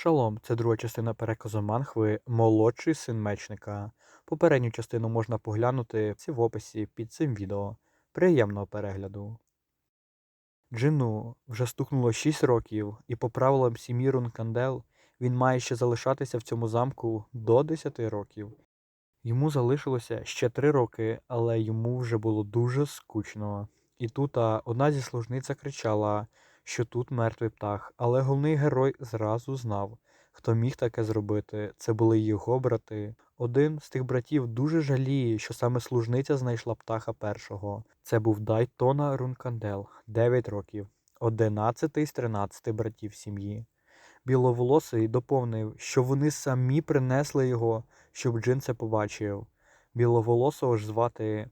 Шалом, це друга частина переказу Манхви Молодший син мечника. Попередню частину можна поглянути в описі під цим відео. Приємного перегляду. Джину вже стукнуло 6 років, і по правилам сім'ї Рункандел він має ще залишатися в цьому замку до 10 років. Йому залишилося ще 3 роки, але йому вже було дуже скучно. І тут одна зі служниць закричала, що тут мертвий птах, але головний герой зразу знав, хто міг таке зробити. Це були його брати. Один з тих братів дуже жаліє, що саме служниця знайшла птаха першого. Це був Дайтона Рункандел, 9 років, 11 з 13 братів сім'ї. Біловолосий доповнив, що вони самі принесли його, щоб Джин це побачив. Біловолосого ж звати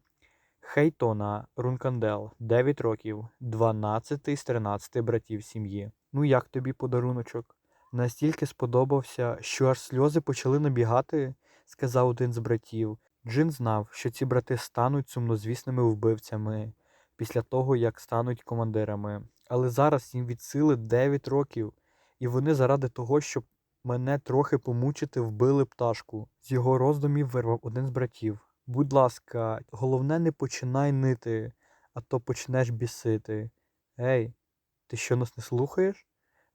Хейтона Рункандел, 9 років, 12 з 13 братів сім'ї. Ну як тобі подаруночок? Настільки сподобався, що аж сльози почали набігати, сказав один з братів. Джин знав, що ці брати стануть сумнозвісними вбивцями після того, як стануть командирами. Але зараз їм від сили 9 років, і вони заради того, щоб мене трохи помучити, вбили пташку. З його роздумів вирвав один з братів. Будь ласка, головне не починай нити, а то почнеш бісити. Ей, ти що нас не слухаєш?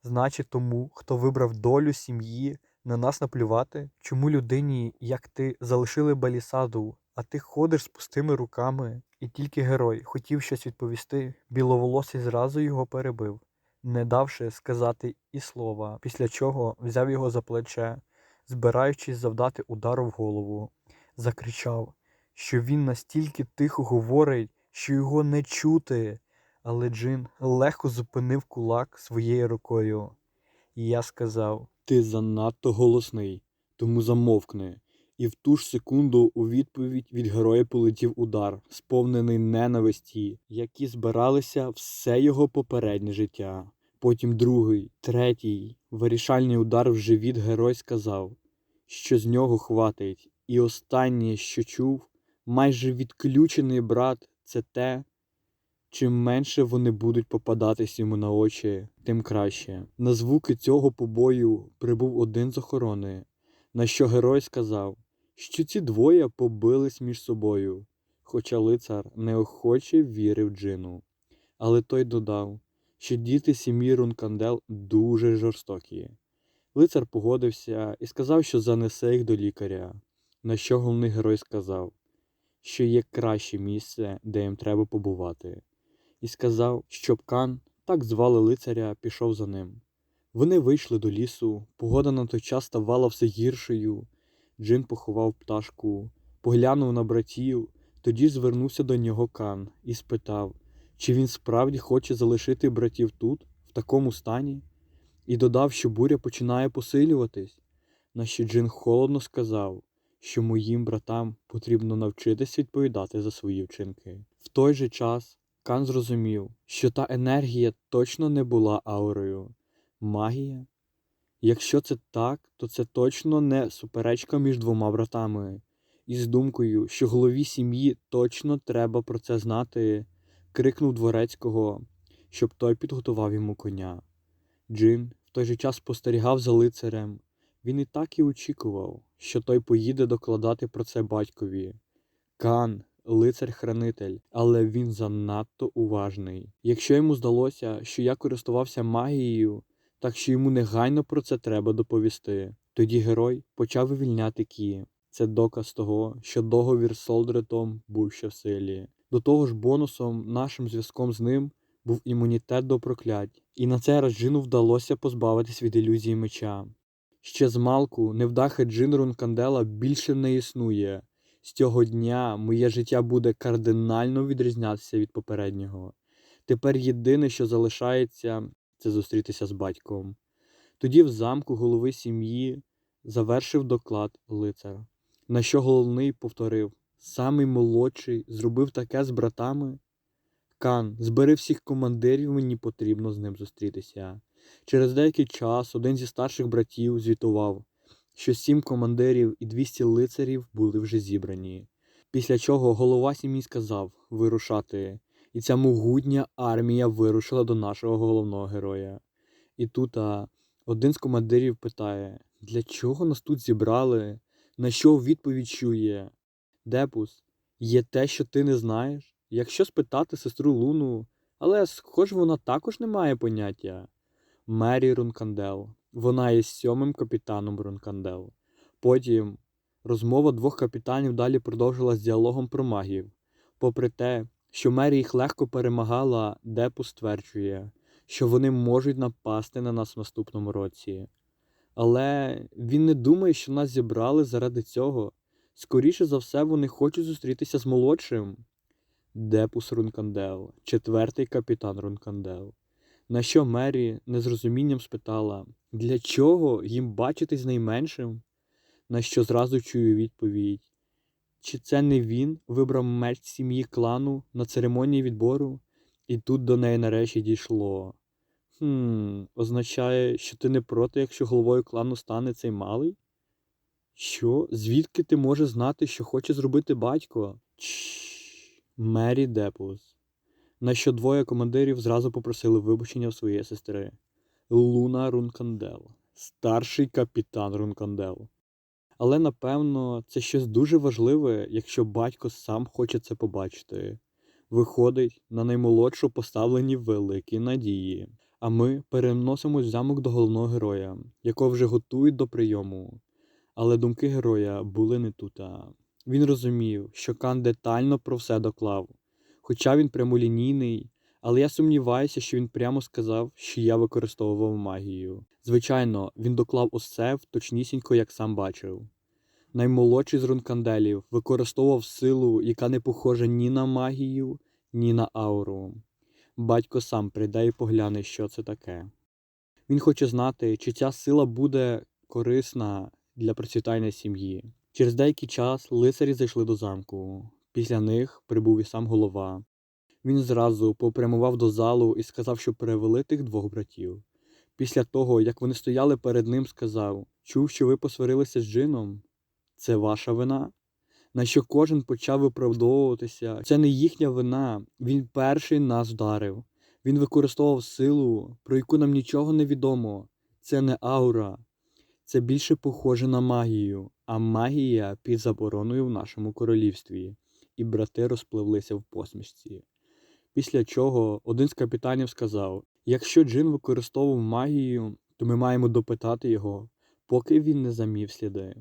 Значить, тому, хто вибрав долю сім'ї, на нас наплювати? Чому людині, як ти, залишили балісаду, а ти ходиш з пустими руками? І тільки герой хотів щось відповісти, біловолосий зразу його перебив, не давши сказати і слова, після чого взяв його за плече, збираючись завдати удару в голову, закричав, що він настільки тихо говорить, що його не чути. Але Джин легко зупинив кулак своєю рукою. І я сказав: Ти занадто голосний, тому замовкни. І в ту ж секунду у відповідь від героя полетів удар, сповнений ненависті, які збиралися все його попереднє життя. Потім другий, третій, вирішальний удар в живіт герой сказав, що з нього хватить. І останнє, що чув, майже відключений брат, це те, Чим менше вони будуть попадатись йому на очі, тим краще. На звуки цього побою прибув один з охорони, на що герой сказав, що ці двоє побились між собою, хоча лицар неохоче вірив Джину. Але той додав, що діти сім'ї Рункандел дуже жорстокі. Лицар погодився і сказав, що занесе їх до лікаря, на що головний герой сказав, що є краще місце, де їм треба побувати і сказав, щоб Кан, так звали лицаря, пішов за ним. Вони вийшли до лісу, погода на той час ставала все гіршою. Джин поховав пташку, поглянув на братів, тоді звернувся до нього Кан і спитав, чи він справді хоче залишити братів тут, в такому стані, і додав, що буря починає посилюватись, на що Джин холодно сказав, що моїм братам потрібно навчитись відповідати за свої вчинки. В той же час Кан зрозумів, що та енергія точно не була аурою. Магія? Якщо це так, то це точно не суперечка між двома братами. І з думкою, що голові сім'ї точно треба про це знати, крикнув дворецького, щоб той підготував йому коня. Джин в той же час спостерігав за лицарем. Він і так і очікував, що той поїде докладати про це батькові. Кан, лицар-хранитель, але він занадто уважний. Якщо йому здалося, що я користувався магією, так що йому негайно про це треба доповісти, тоді герой почав вивільняти Кі. Це доказ того, що договір з Солдретом був ще в силі. До того ж, бонусом нашим зв'язком з ним був імунітет до проклять, і на цей раз Джину вдалося позбавитись від ілюзії меча. Ще з малку невдахи Джин Рункандела більше не існує. З цього дня моє життя буде кардинально відрізнятися від попереднього. Тепер єдине, що залишається, це зустрітися з батьком. Тоді в замку голови сім'ї завершив доклад лицар, на що головний повторив самий молодший зробив таке з братами. Кан, збери всіх командирів, мені потрібно з ним зустрітися. Через деякий час один зі старших братів звітував що сім командирів і 200 лицарів були вже зібрані. Після чого голова сім'ї сказав вирушати, і ця могутня армія вирушила до нашого головного героя. І тут а, Один з командирів питає, для чого нас тут зібрали, на що відповідь чує. Депус, є те, що ти не знаєш? Якщо спитати сестру Луну, але схоже, вона також не має поняття. Мері Рункандел. Вона є сьомим капітаном Рункандел. Потім розмова двох капітанів далі продовжилась діалогом про магів. Попри те, що Мері їх легко перемагала, Депус стверджує, що вони можуть напасти на нас в наступному році. Але він не думає, що нас зібрали заради цього. Скоріше за все, вони хочуть зустрітися з молодшим. Депус Рункандел, четвертий капітан Рункандел. На що Мері незрозумінням спитала, для чого їм бачитись з найменшим? На що зразу чую відповідь: чи це не він вибрав меч сім'ї клану на церемонії відбору? І тут до неї нарешті дійшло. Хм, означає, що ти не проти, якщо головою клану стане цей малий? Що? Звідки ти можеш знати, що хоче зробити батько? Чш, Мері Депус. На що двоє командирів зразу попросили вибачення в своєї сестри. Луна Рункандел, старший капітан Рункандел. Але напевно це щось дуже важливе, якщо батько сам хоче це побачити. Виходить, на наймолодшу поставлені великі надії. А ми переносимось в замок до головного героя, якого вже готують до прийому. Але думки героя були не тута. Він розумів, що Кан детально про все доклав. Хоча він прямолінійний, але я сумніваюся, що він прямо сказав, що я використовував магію. Звичайно, він доклав усе точнісінько, як сам бачив. Наймолодший з рунканделів використовував силу, яка не похожа ні на магію, ні на ауру. Батько сам прийде і погляне, що це таке. Він хоче знати, чи ця сила буде корисна для процвітання сім'ї. Через деякий час лицарі зайшли до замку. Після них прибув і сам голова. Він зразу попрямував до залу і сказав, що перевели тих двох братів. Після того, як вони стояли перед ним, сказав: Чув, що ви посварилися з джином? Це ваша вина? На що кожен почав виправдовуватися. Це не їхня вина. Він перший нас вдарив. Він використовував силу, про яку нам нічого не відомо. Це не аура. Це більше похоже на магію, а магія під забороною в нашому королівстві. І брати розпливлися в посмішці. Після чого один з капітанів сказав: якщо Джин використовував магію, то ми маємо допитати його, поки він не замів сліди.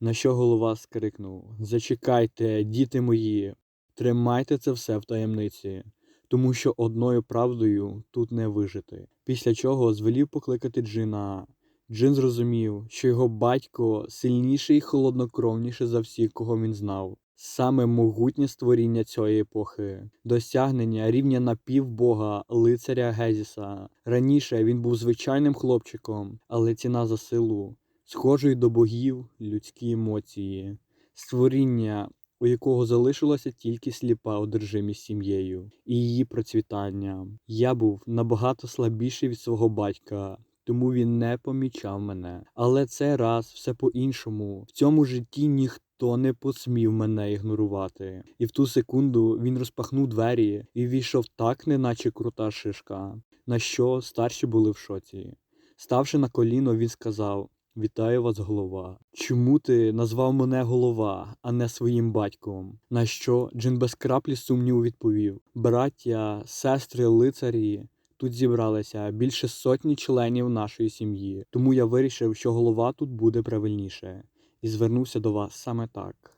На що голова скрикнув: Зачекайте, діти мої, тримайте це все в таємниці, тому що одною правдою тут не вижити. Після чого звелів покликати Джина. Джин зрозумів, що його батько сильніший і холоднокровніший за всіх, кого він знав. Саме могутнє створіння цієї епохи, досягнення рівня напівбога лицаря Гезіса. Раніше він був звичайним хлопчиком, але ціна за силу, схожої до богів людські емоції, створіння, у якого залишилася тільки сліпа одержимість сім'єю і її процвітання. Я був набагато слабіший від свого батька. Тому він не помічав мене. Але цей раз все по-іншому. В цьому житті ніхто не посмів мене ігнорувати. І в ту секунду він розпахнув двері і війшов так, неначе крута шишка. На що старші були в шоці. Ставши на коліно, він сказав: Вітаю вас, голова. Чому ти назвав мене голова, а не своїм батьком? На що Джин без краплі сумніву відповів: Браття, сестри, лицарі. Тут зібралися більше сотні членів нашої сім'ї, тому я вирішив, що голова тут буде правильніше, і звернувся до вас саме так.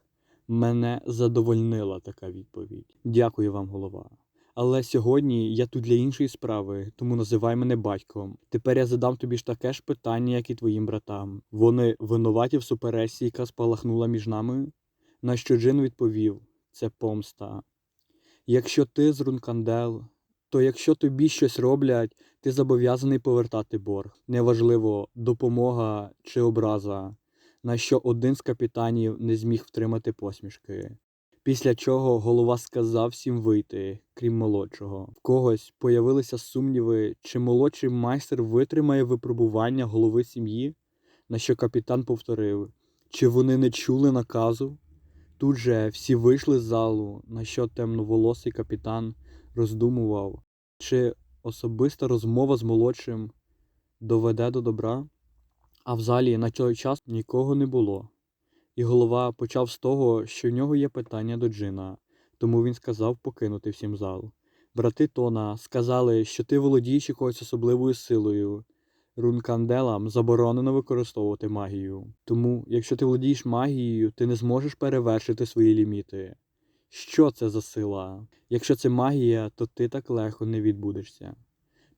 Мене задовольнила така відповідь. Дякую вам, голова. Але сьогодні я тут для іншої справи, тому називай мене батьком. Тепер я задам тобі ж таке ж питання, як і твоїм братам. Вони винуваті в суперечці, яка спалахнула між нами? На що Джин відповів: це помста. Якщо ти з Рункандел, то якщо тобі щось роблять, ти зобов'язаний повертати борг. Неважливо, допомога чи образа, на що один з капітанів не зміг втримати посмішки. Після чого голова сказав всім вийти, крім молодшого. В когось появилися сумніви, чи молодший майстер витримає випробування голови сім'ї, на що капітан повторив, чи вони не чули наказу. Тут же всі вийшли з залу, на що темноволосий капітан роздумував, чи особиста розмова з молодшим доведе до добра. А в залі на той час нікого не було. І голова почав з того, що в нього є питання до Джина, тому він сказав покинути всім зал. Брати Тона сказали, що ти володієш якоюсь особливою силою. Рунканделам заборонено використовувати магію. Тому, якщо ти володієш магією, ти не зможеш перевершити свої ліміти. Що це за сила? Якщо це магія, то ти так легко не відбудешся.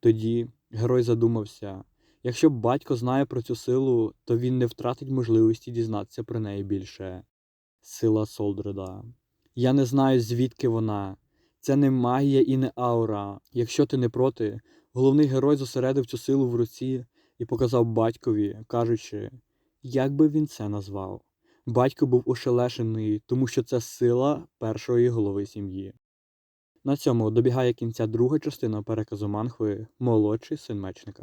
Тоді герой задумався. Якщо батько знає про цю силу, то він не втратить можливості дізнатися про неї більше. Сила Солдреда. Я не знаю, звідки вона. Це не магія і не аура. Якщо ти не проти, головний герой зосередив цю силу в руці і показав батькові, кажучи, як би він це назвав. Батько був ошелешений, тому що це сила першої голови сім'ї. На цьому добігає кінця друга частина переказу манхви Молодший син мечника.